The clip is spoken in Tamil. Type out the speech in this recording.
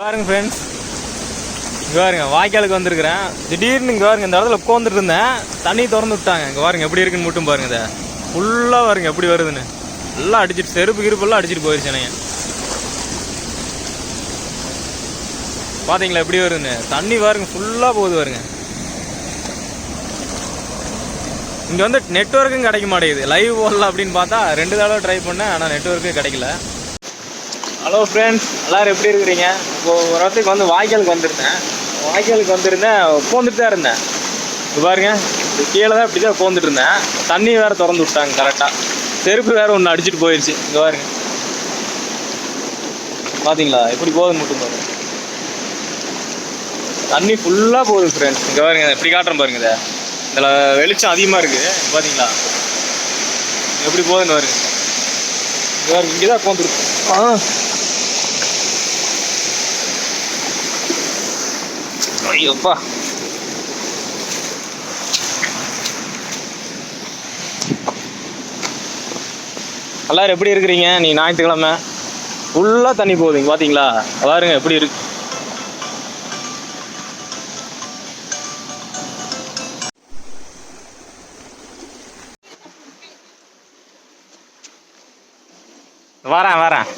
பாருங்க ஃப்ரெண்ட்ஸ் இங்கே பாருங்க வாய்க்காலுக்கு வந்திருக்கிறேன். திடீர்னு இங்கே பாருங்க இந்த இடத்துல உட்காந்துட்டு இருந்தேன். தண்ணி திறந்து விட்டாங்க. இங்கே பாருங்க எப்படி இருக்குன்னு மட்டும் பாருங்க இதை. ஃபுல்லாக பாருங்க எப்படி வருதுன்னு. எல்லாம் அடிச்சிட்டு செருப்பு கிருப்பெல்லாம் அடிச்சிட்டு போயிருச்சு என்னைய. எப்படி வருதுன்னு? தண்ணி பாருங்க ஃபுல்லாக போகுது பாருங்க. இங்கே வந்து நெட்ஒர்க்கும் கிடைக்க மாட்டேங்குது. லைவ் போடலாம் அப்படின்னு பார்த்தா ரெண்டு தடவை ட்ரை பண்ணேன் ஆனால் நெட்ஒர்க்கும் கிடைக்கல. ஹலோ ஃப்ரெண்ட்ஸ் எல்லாரும் எப்படி இருக்கிறீங்க? இப்போ ஒரு இடத்துக்கு வந்து வாய்க்காலுக்கு வந்திருந்தேன். வாய்க்காலுக்கு வந்திருந்தேன். உட்காந்துட்டு தான் இருந்தேன். இது பாருங்க. கீழே தான் இப்படி தான் உட்காந்துட்டு இருந்தேன். தண்ணி வேறு திறந்து விட்டாங்க கரெக்டாக செருப்பு வேறு ஒன்று அடிச்சிட்டு போயிடுச்சு இங்கே பாருங்க. பார்த்தீங்களா எப்படி போகுதுன்னு மட்டும் பாருங்க. தண்ணி ஃபுல்லாக போகுது ஃப்ரெண்ட்ஸ் இங்கே பாருங்க. எப்படி காட்டுறேன் பாருங்க இதை. இதில் வெளிச்சம் அதிகமாக இருக்குது பார்த்தீங்களா எப்படி போகுதுன்னு பாருங்க. பாருங்க. இங்கே தான் உட்காந்துருக்கு ஆ. ஐயோப்பா. எல்லாரும் எப்படி இருக்கிறீங்க? நீ ஞாயிற்றுக்கிழமை. ஃபுல்லாக தண்ணி போகுதுங்க பார்த்தீங்களா பாருங்க எப்படி இருக்கு. வரேன் வரேன்.